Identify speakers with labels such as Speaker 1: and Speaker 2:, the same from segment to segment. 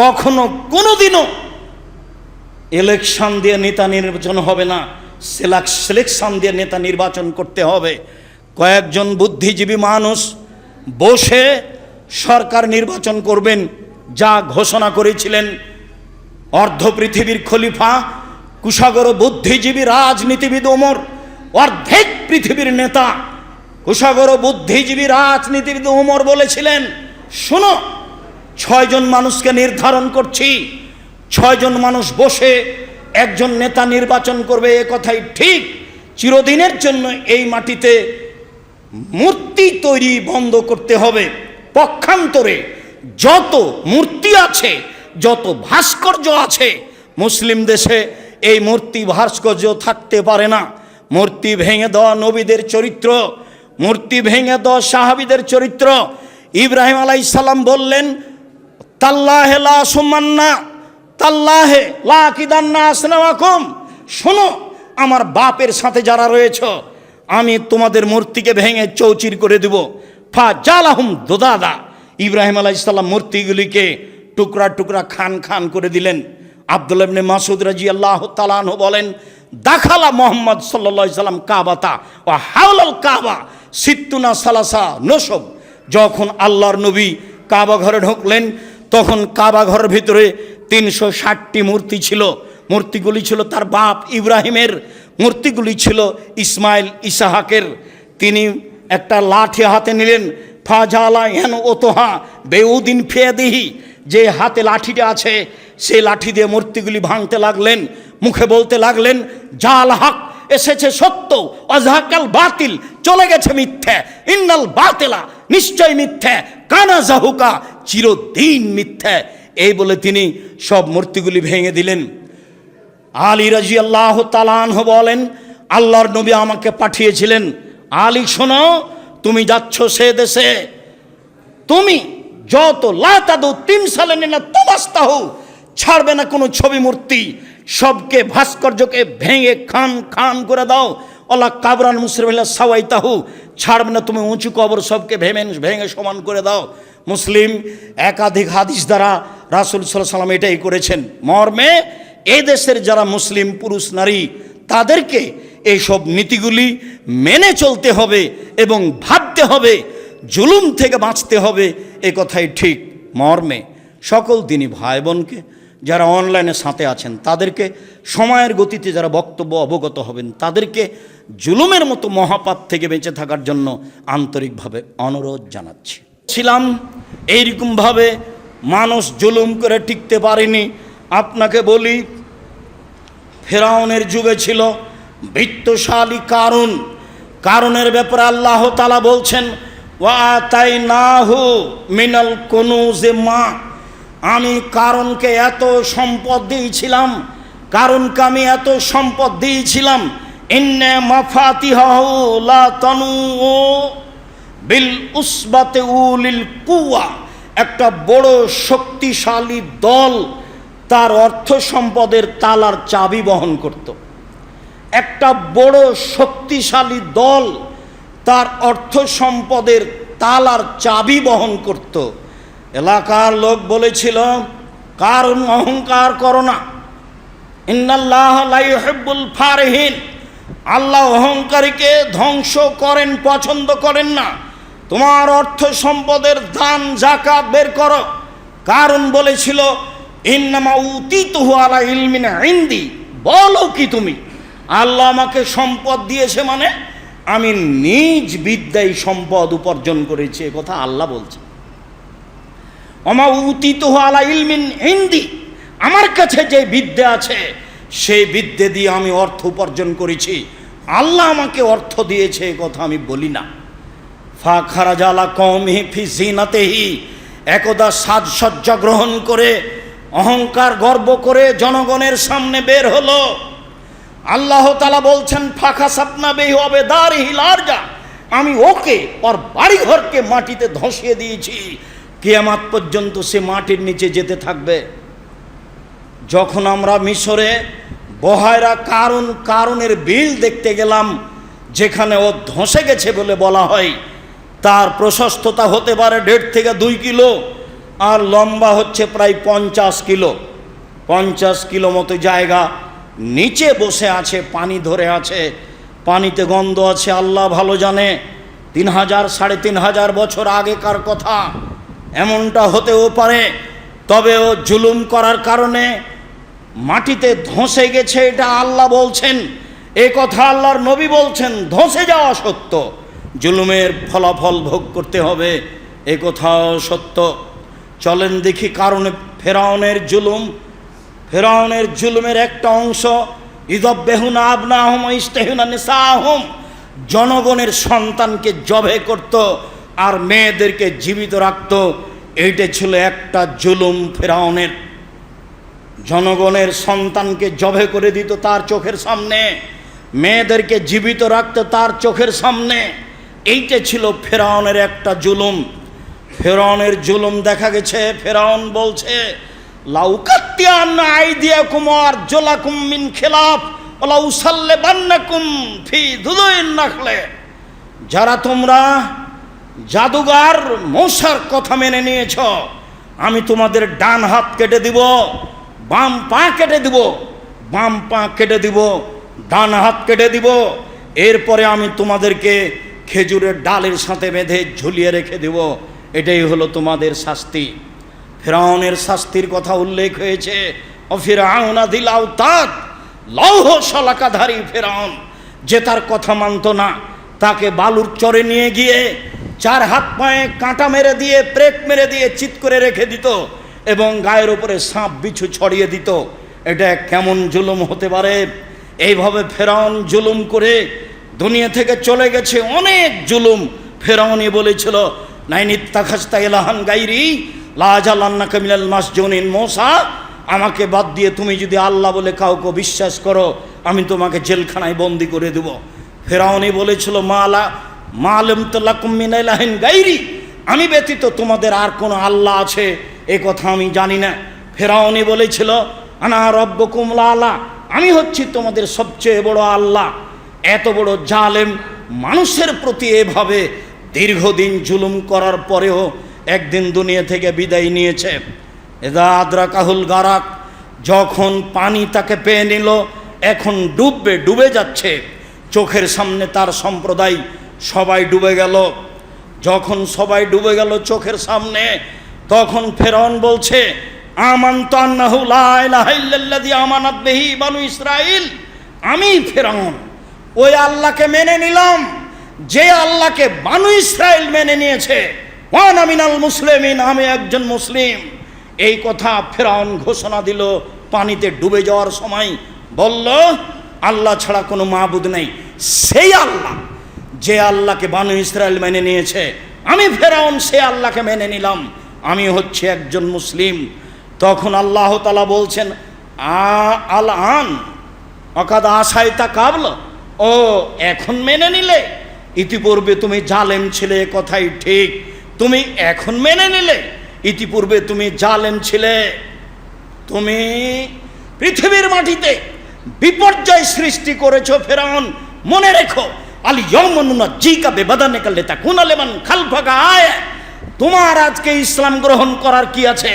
Speaker 1: কখনো কোনোদিনও ইলেকশন দিয়ে নেতা নির্বাচন হবে না সেলাক সিলেকশন দিয়ে নেতা নির্বাচন করতে হবে। কয়েকজন বুদ্ধিজীবী মানুষ বসে সরকার নির্বাচন করবেন, যা ঘোষণা করেছিলেন অর্ধ পৃথিবীর খলিফা, কুশাগর বুদ্ধিজীবী রাজনীতিবিদ ওমর, অর্ধেক পৃথিবীর নেতা কুশাগর বুদ্ধিজীবী রাজনীতিবিদ ওমর বলেছিলেন, শোনো ছয়জন মানুষকে নির্ধারণ করছি। ছয়জন মানুষ বসে একজন নেতা নির্বাচন করবে, এ কথাই ঠিক। চিরদিনের জন্য এই মাটিতে মূর্তি তৈরি বন্ধ করতে হবে। পক্ষান্তরে যত মূর্তি আছে, যত ভাস্কর্য আছে, মুসলিম দেশে এই মূর্তি ভাস্কর্য থাকতে পারে না। মূর্তি ভেঙে দেওয়া নবীদের চরিত্র, মূর্তি ভেঙে দেওয়া সাহাবিদের চরিত্র। ইব্রাহিম আলাইসাল্লাম বললেন তাল্লাহে লা সুমান্না, তাল্লাহে লা কিদান্না আসনামাকুম শোনো, আমার বাপের সাথে যারা রয়েছ, আমি তোমাদের মূর্তিকে ভেঙে চৌচির করে দেব। ফা জালাহুম দোদাদা। ইব্রাহিম আলাহ ইসলাম মূর্তিগুলিকে টুকরা টুকরা খান খান করে দিলেন। আব্দুল ইবনে মাসুদ রাজি আল্লাহ তালান বলেন, দাখালা মোহাম্মদ সাল্লা সাল্লাম কাবাতা ও হাওলাল কাবা সিত্তুনা সালাসা নসব। যখন আল্লাহর নবী কাবা ঘরে ঢুকলেন তখন কাবা ঘরের ভিতরে তিনশো ষাটটি মূর্তি ছিল। মূর্তিগুলি ছিল তার বাপ ইব্রাহিমের। মূর্তিগুলি ছিল ইসমাইল ইসাহাকের। তিনি একটা লাঠি হাতে নিলেন, ফাজালা হেন ওতোহা বেউদিন ফেয়াদিহি, যে হাতে লাঠিটা আছে, সেই লাঠি দিয়ে মূর্তিগুলি ভাঙতে লাগলেন, মুখে বলতে লাগলেন, জাল হক, এসেছে সত্য, অজাহাকাল বাতিল, চলে গেছে মিথ্যে, ইন্নাল বাতেলা, নিশ্চয় মিথ্যে কানা জাহুকা, চিরদিন মিথ্যে। এই বলে তিনি সব মূর্তিগুলি ভেঙে দিলেন। আলী রাজি আল্লাহ তালানহ বলেন, আল্লাহর নবী আমাকে পাঠিয়েছিলেন। আলী, শোনো, তুমি যাচ্ছ সে দেশে। তুমি যত লাতাদু তিন সালে না তমাস্তাহ ছাড়বে না কোনো ছবি মূর্তি। সবকে ভাস্কর্যকে ভেঙে খান খান করে দাও। অলা কাবরান মুসলিম সাওয়াই তাহু ছাড়বে না, তুমি উঁচু কবর সবকে ভেঙে ভেঙে সমান করে দাও। মুসলিম, একাধিক হাদিস দ্বারা রাসুল সাল্লাহ সাল্লাম এটাই করেছেন। মর্মে এ দেশের যারা মুসলিম, পুরুষ, নারী, তাদেরকে এইসব নীতিগুলি মেনে চলতে হবে এবং ভাবতে হবে, জুলুম থেকে বাঁচতে হবে, এ কথাই ঠিক মর্মে। সকল দিনই ভাই বোনকে যারা অনলাইনে সাথে আছেন, তাদেরকে সময়ের গতিতে যারা বক্তব্য অবগত হবেন, তাদেরকে জুলুমের মতো মহাপাপ থেকে বেঁচে থাকার জন্য আন্তরিকভাবে অনুরোধ জানাচ্ছি। ছিলাম, এইরকমভাবে মানুষ জুলুম করে টিকতে পারেনি। আপনাকে বলি, ফেরাউনের যুগে ছিল বৃত্তশালী কারণ কারণের ব্যাপারে আল্লাহ তালা বলছেন, ওয়া তাই না হু মিনাল কোনো যে মা। আমি কারণকে এত সম্পদ দিয়েছিলাম, কারণকে আমি এত সম্পদ দিয়েছিলাম, ইন্নে মাফাতিহাহু লা তনু বিল উসবাতে উলিল কুয়া একটা বড় শক্তিশালী দল তার অর্থ সম্পদের তালার চাবি বহন করত। একটা বড় শক্তিশালী দল তার অর্থ সম্পদের তালার চাবি বহন করত। এলাকার লোক বলেছিল কারণ অহংকার করো না। ইন্নাল্লাহ লাইহিব্বুল ফারহিন। আল্লাহ অহংকারীকে ধ্বংস করেন, পছন্দ করেন না। তোমার অর্থ সম্পদের দান জাকাত বের করো। কারণ বলেছিল, ইন্নামা আলা ইলমিনা ইন্দি। বলো কি তুমি? আল্লাহ আমাকে সম্পদ দিয়েছে মানে আমি নিজ বিদ্যায় সম্পদ উপার্জন করেছি কথা আল্লাহ বলছে। অমা উতিতুহু আলা ইলমিন হিন্দি। আমার কাছে যে বিদ্যা আছে, সেই বিদ্যে দিয়ে আমি অর্থ উপার্জন করেছি। আল্লাহ আমাকে অর্থ দিয়েছে, এ কথা আমি বলি না। ফা খারাজালা কম হি ফি জিনাতেহি। একদা সাজসজ্জা গ্রহণ করে, অহংকার গর্ব করে জনগণের সামনে বের হলো। আল্লাহ তালা বলছেন ফাঁকা সাপনা বেহি হবে দার হিলার যা আমি ওকে, ওর বাড়িঘরকে মাটিতে ধসিয়ে দিয়েছি। কেয়ামাত পর্যন্ত সে মাটির নিচে যেতে থাকবে। যখন আমরা মিশরে বহায়রা কারণ কারণের বিল দেখতে গেলাম, যেখানে ও ধসে গেছে বলে বলা হয়, তার প্রশস্ততা হতে পারে দেড় থেকে দুই কিলো, আর লম্বা হচ্ছে প্রায় পঞ্চাশ কিলো। পঞ্চাশ কিলো মতো জায়গা নিচে বসে আছে, পানি ধরে আছে, পানিতে গন্ধ আছে, আল্লাহ ভালো জানে। তিন হাজার, সাড়ে তিন হাজার বছর আগেকার কথা। এমনটা হতেও পারে তবে ও জুলুম করার কারণে মাটিতে ধসে গেছে এটা আল্লাহ বলছেন। এ কথা আল্লাহর নবী বলছেন, ধসে যাওয়া সত্য, জুলুমের ফলাফল ভোগ করতে হবে, এ কথাও সত্য। চলেন দেখি কারণে ফেরাউনের জুলুম, ফেরাউনের জুলুমের একটা অংশ ইদব বেহুনা আবনা আহম ইস্তেহুনা নিসা আহম জনগণের সন্তানকে জবে করত আর মেয়েদেরকে জীবিত রাখত, এইটা ছিল একটা জুলুম ফেরাউনের। জনগণের সন্তানকে জবে করে দিত তার চোখের সামনে, মেয়েদেরকে জীবিত রাখতো তার চোখের সামনে। এইটা ছিল ফেরাউনের একটা জুলুম। ফেরাউনের জুলুম দেখা গেছে, ফেরাউন বলছে লাউকাত্তিয়ান আইদিয়া কুমার জোলাকুম মিন খেলাফ লাউ সাল্লে বান্নাকুম ফি দুদইন নাখলে। যারা তোমরা জাদুগার মশার কথা মেনে নিয়েছ। আমি তোমাদের ডান হাত কেটে দিব, বাম পা কেটে দিব, বাম পা কেটে দিব, ডান হাত কেটে দিব। এরপরে আমি তোমাদেরকে খেজুরের ডালের সাথে বেঁধে ঝুলিয়ে রেখে দেব। এটাই হলো তোমাদের শাস্তি। ফেরাউনের শাস্তির কথা উল্লেখ হয়েছে। অফিরাউনা দিলাও তাত লৌহ শলাকাধারী ফেরাউন, যে তার কথা মানত না, তাকে বালুর চরে নিয়ে গিয়ে চার হাত পায়ে কাঁটা মেরে দিয়ে প্রেক মেরে দিয়ে চিৎ করে রেখে দিত এবং গায়ের উপরে সাপ বিছু ছড়িয়ে দিত। এটা কেমন জুলুম হতে পারে? এইভাবে ফেরাউন জুলুম করে দুনিয়া থেকে চলে গেছে। অনেক জুলুম ফেরাউনি বলেছিল নাইনিত্তা খাস্তা এলাহান গাইরি লাজালান্না কামিলাল মাস জনিন মশা আমাকে বাদ দিয়ে তুমি যদি আল্লাহ বলে কাউকে বিশ্বাস করো, আমি তোমাকে জেলখানায় বন্দি করে দেব। ফেরাউনি বলেছিল, মালা মালম তোলাকুমিনাইলাহিন গাইরি। আমি ব্যতীত তোমাদের আর কোনো আল্লাহ আছে? এ কথা আমি জানি না। ফেরাউনি বলেছিল, আনা রব্ব কুমলা আল্লাহ আমি হচ্ছি তোমাদের সবচেয়ে বড় আল্লাহ। এত বড় জালেম মানুষের প্রতি এভাবে দীর্ঘদিন জুলুম করার পরেও একদিন দুনিয়া থেকে বিদায় নিয়েছে। এদা আদ্রা কাহুল গারাক, যখন পানি তাকে পেয়ে নিল, এখন ডুববে, ডুবে যাচ্ছে। চোখের সামনে তার সম্প্রদায় সবাই ডুবে গেল। যখন সবাই ডুবে গেল চোখের সামনে, তখন ফেরন বলছে বিহি বানু ইসরাইল আমি ফেরাউন। ওই আল্লাহকে মেনে নিলাম। যে আল্লাহকে বানু ইসরায়েল মেনে নিয়েছে, ওয়ান আমিনাল মুসলিমিন, আমি একজন মুসলিম। এই কথা ফেরাউন ঘোষণা দিল, পানিতে ডুবে যাওয়ার সময় বলল, আল্লাহ ছাড়া কোনো মাহবুদ নেই। সেই আল্লাহ যে আল্লাহকে বানু ইসরায়েল মেনে নিয়েছে, আমি ফেরাউন সে আল্লাহকে মেনে নিলাম। আমি হচ্ছে একজন মুসলিম। তখন আল্লাহ তালা বলছেন, আ আল আন অকাদ আশায় তা কাবল, ও এখন মেনে নিলে। ইতিপূর্বে তুমি জালেম ছিলে কথাই ঠিক। তুমি এখন মেনে নিলে, ইতিপূর্বে তুমি জালেম ছিলে। তুমি পৃথিবীর মাটিতে বিপর্যয় সৃষ্টি করেছ, ফেরাউন। মনে রেখো আলি ইয়মনুনা জিকা বেবাদানে কালে তা কুনালেমান খালফাকা আয় তোমার আজকে ইসলাম গ্রহণ করার কি আছে?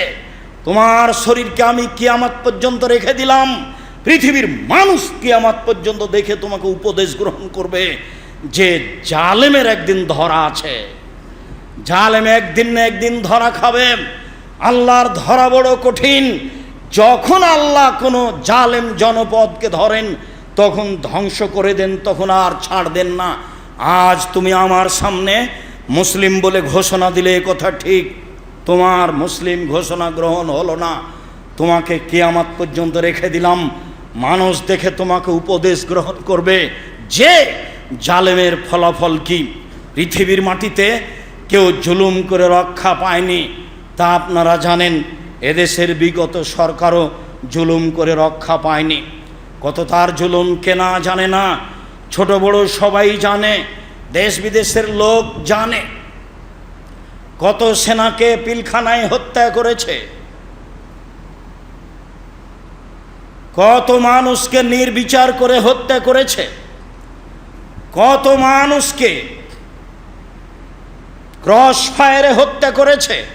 Speaker 1: তোমার শরীরকে আমি কিয়ামত পর্যন্ত রেখে দিলাম। পৃথিবীর মানুষ কিয়ামত পর্যন্ত দেখে তোমাকে উপদেশ গ্রহণ করবে যে জালেমের একদিন ধরা আছে। জালেম একদিন না একদিন ধরা খাবে। আল্লাহর ধরা বড় কঠিন। যখন আল্লাহ কোনো জালেম জনপদকে ধরেন তখন ধ্বংস করে দেন, তখন আর ছাড় দেন না। আজ তুমি আমার সামনে মুসলিম বলে ঘোষণা দিলে, এ কথা ঠিক। তোমার মুসলিম ঘোষণা গ্রহণ হলো না। তোমাকে কেয়ামাত পর্যন্ত রেখে দিলাম। মানুষ দেখে তোমাকে উপদেশ গ্রহণ করবে যে জালেমের ফলাফল কি। পৃথিবীর মাটিতে কেউ জুলুম করে রক্ষা পায়নি। তা আপনারা জানেন, এদেশের বিগত সরকারও জুলুম করে রক্ষা পায়নি। কত তার জুলুম কেনা জানে না? ছোট বড় সবাই জানে, দেশ বিদেশের লোক জানে। কত সেনাকে পিলখানায় হত্যা করেছে। কত মানুষকে নির্বিচার করে হত্যা করেছে। কত মানুষকে ক্রস ফায়ারে হত্যা করেছে।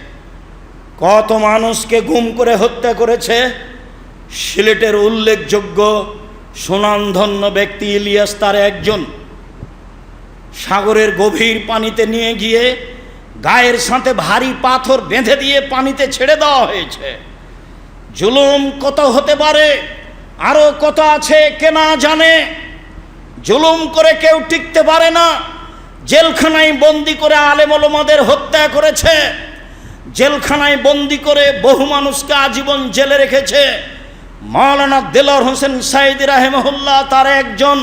Speaker 1: কত মানুষকে গুম করে হত্যা করেছে। সিলেটের উল্লেখযোগ্য সুনামধন্য ব্যক্তি ইলিয়াস তার একজন। সাগরের গভীর পানিতে নিয়ে গিয়ে গায়ের সাথে ভারী পাথর বেঁধে দিয়ে পানিতে ছেড়ে দেওয়া হয়েছে। জুলুম কত হতে পারে আরও কত আছে কে না জানে। জুলুম করে কেউ টিকতে পারে না, জেলখানায় বন্দি করে আলেমলমাদের হত্যা করেছে। জেলখানায় বন্দি করে বহু মানুষকে আজীবন জেলে রেখেছে। মাওলানা দেলর হোসেন সাইদ রাহেমহুল্লাহ তার একজন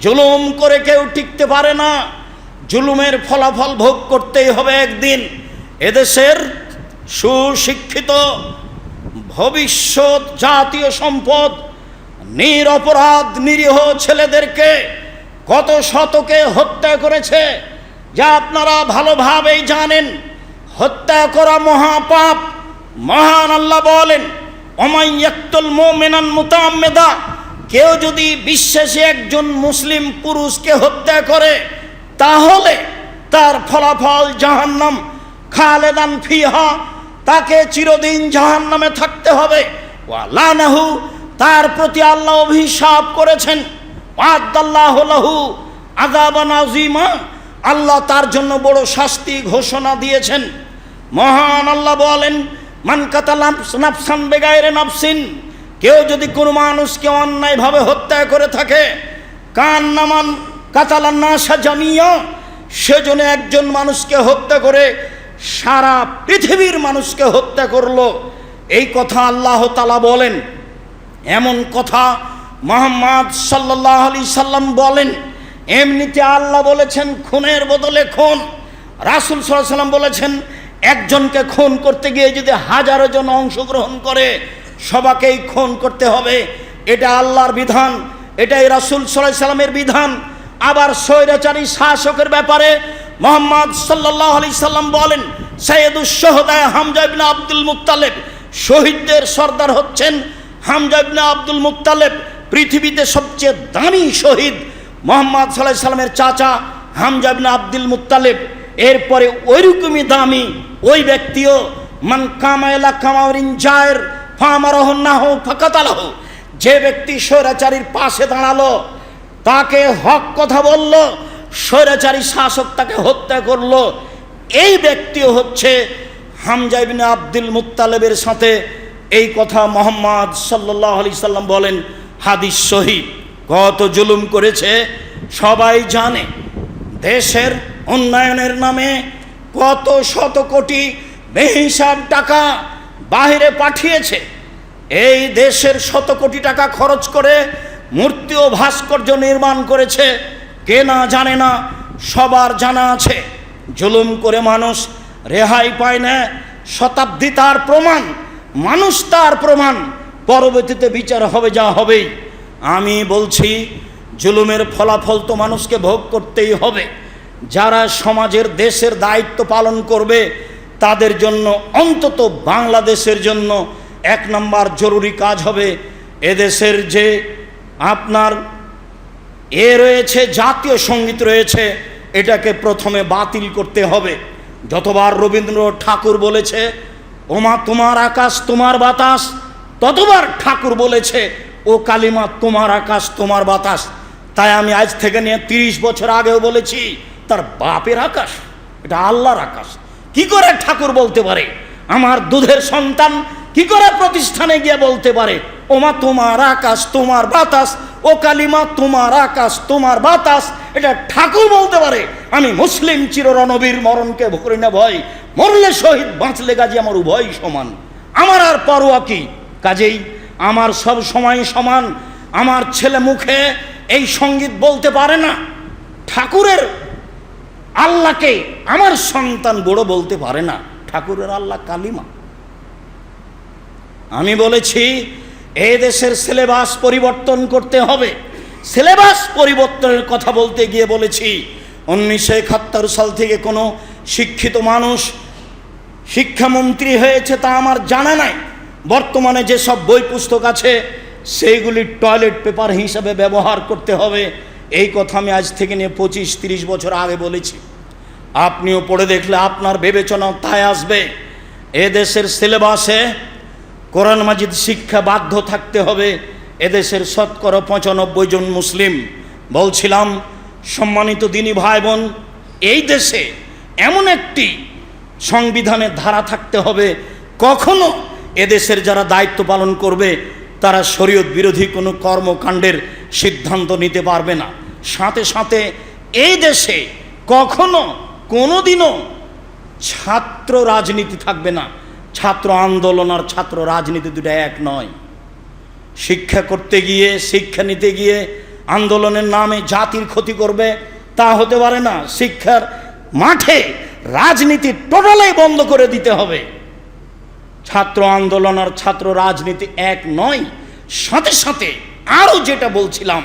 Speaker 1: জুলুম করে কেউ টিকতে পারে না। জুলুমের ফলাফল ভোগ করতেই হবে একদিন। এদেশের সুশিক্ষিত, ভবিষ্যৎ জাতীয় সম্পদ নিরপরাধ নিরীহ ছেলেদেরকে কত শতকে হত্যা করেছে, যা আপনারা ভালোভাবেই জানেন। হত্যা করা মহাপাপ, মহান আল্লাহ বলেন। অমাইয়াক্তুল মোমেনান মুতাম্মেদা কেউ যদি বিশ্বাসী একজন মুসলিম পুরুষকে হত্যা করে, তাহলে তার ফলাফল জাহান্নাম, খালেদান ফিহা, তাকে চিরদিন জাহান্নামে থাকতে হবে। ওয়ালানাহু তার প্রতি আল্লাহ অভিশাপ করেছেন। আদাল্লাহ লাহু আদাবান আজিমা আল্লাহ তার জন্য বড় শাস্তি ঘোষণা দিয়েছেন। মহান আল্লাহ বলেন মান কাতালা নাফসান বেগাইরে নাফসিন। কেউ যদি কোনো মানুষকে অন্যায়ভাবে হত্যা করে থাকে, কান নামান কাতালান নাসা জামিয়া, সেজন্য একজন মানুষকে হত্যা করে সারা পৃথিবীর মানুষকে হত্যা করল। এই কথা আল্লাহ তালা বলেন। এমন কথা মোহাম্মদ সাল্লাহ আলি সাল্লাম বলেন। এমনিতে আল্লাহ বলেছেন, খুনের বদলে খুন। রাসুল সাল্লাম বলেছেন একজনকে খুন করতে গিয়ে যদি হাজারো জন অংশগ্রহণ করে, সবাকেই খুন করতে হবে। এটা আল্লাহর বিধান, এটাই রাসুল সাল্লাহ সাল্লামের বিধান। আবার স্বৈরাচারী শাসকের ব্যাপারে মোহাম্মদ সাল্লাহ আলি সাল্লাম বলেন সৈয়দুস সহদায় হামজা আব্দুল মুত্তালেব। শহীদদের সর্দার হচ্ছেন হামজা আব্দুল মুত্তালেব, পৃথিবীতে সবচেয়ে দামি শহীদ মোহাম্মদ সাল্লাহ সাল্লামের চাচা হামজা আব্দুল মুত্তালেব। এরপরে ওইরকমই দামি ওই ব্যক্তিও, মান কামায়লা কামাউরিন জায়ের, ফামারহ নাহ ফাকাতালাহ। যে ব্যক্তি স্বৈরাচারীর পাশে দাঁড়াল, তাকে হক কথা বলল, স্বৈরাচারী শাসক তাকে হত্যা করল। এই ব্যক্তিও হচ্ছে হামজা ইবনে আব্দুল মুত্তালেবের সাথে এই কথা মোহাম্মদ সাল্লাহ আলি সাল্লাম বলেন, হাদিস শহীদ কত জুলুম করেছে, সবাই জানে। দেশের উন্নয়নের নামে কত শত কোটি বেহিসাব টাকা বাহিরে পাঠিয়েছে। এই দেশের শত কোটি টাকা খরচ করে মূর্তি ও ভাস্কর্য নির্মাণ করেছে। কে না জানে না, সবার জানা আছে। জুলুম করে মানুষ রেহাই পায় না, শতাব্দী তার প্রমাণ, মানুষ তার প্রমাণ, পরবর্তীতে বিচার হবে যা হবেই। আমি বলছি, জুলুমের ফলাফল তো মানুষকে ভোগ করতেই হবে। যারা সমাজের দেশের দায়িত্ব পালন করবে, তাদের জন্য, অন্তত বাংলাদেশের জন্য এক নম্বর জরুরি কাজ হবে, এদেশের যে আপনার এ রয়েছে, জাতীয় সংগীত রয়েছে, এটাকে প্রথমে বাতিল করতে হবে। যতবার রবীন্দ্র ঠাকুর বলেছে, ওমা তোমার আকাশ, তোমার বাতাস ততবার ঠাকুর বলেছে, ও কালিমা, তোমার আকাশ, তোমার বাতাস তাই আমি আজ থেকে নিয়ে তিরিশ বছর আগেও বলেছি তার বাপের আকাশ, এটা আল্লাহর আকাশ। কি করে ঠাকুর বলতে পারে? আমার দুধের সন্তান কি করে প্রতিষ্ঠানে গিয়ে বলতে পারে? ওমা তোমার আকাশ, তোমার বাতাস, ও কালিমা তোমার আকাশ, তোমার বাতাস। এটা ঠাকুর বলতে পারে। আমি মুসলিম চিররণবীর মরণকে করি না ভয় মরলে শহীদ, বাঁচলে গাজী আমার উভয় সমান। আমার আর পরোয়া কি? কাজেই আমার সব সময় সমান। আমার ছেলে মুখে এই সংগীত বলতে পারে না। ঠাকুরের আল্লাহকে আমার সন্তান বড় বলতে পারে না। ঠাকুরের আল্লাহ কালিমা। আমি বলেছি, এ দেশের সিলেবাস পরিবর্তন করতে হবে। সিলেবাস পরিবর্তনের কথা বলতে গিয়ে বলেছি, উনিশশো একাত্তর সাল থেকে কোনো শিক্ষিত মানুষ শিক্ষামন্ত্রী হয়েছে তা আমার জানা নাই। বর্তমানে যেসব বই পুস্তক আছে, সেইগুলি টয়লেট পেপার হিসাবে ব্যবহার করতে হবে। এই কথা আমি আজ থেকে নিয়ে পঁচিশ, তিরিশ বছর আগে বলেছি। আপনিও পড়ে দেখলে আপনার বিবেচনা তাই আসবে। এদেশের সিলেবাসে কোরআন মাজিদ শিক্ষা বাধ্য থাকতে হবে। এদেশের শতকরা পঁচানব্বই জন মুসলিম। বলছিলাম, সম্মানিত দিনী ভাই বোন এই দেশে এমন একটি সংবিধানের ধারা থাকতে হবে। কখনো এদেশের যারা দায়িত্ব পালন করবে, তারা শরীয়ত বিরোধী কোনো কর্মকাণ্ডের সিদ্ধান্ত নিতে পারবে না। সাথে সাথে এই দেশে কখনো কোনোদিনও ছাত্র রাজনীতি থাকবে না। ছাত্র আন্দোলন আর ছাত্র রাজনীতি দুটো এক নয়। শিক্ষা করতে গিয়ে, শিক্ষা নিতে গিয়ে আন্দোলনের নামে জাতির ক্ষতি করবে, তা হতে পারে না। শিক্ষার মাঠে রাজনীতি টোটালাই বন্ধ করে দিতে হবে। ছাত্র আন্দোলন আর ছাত্র রাজনীতি এক নয়। সাথে সাথে আরও যেটা বলছিলাম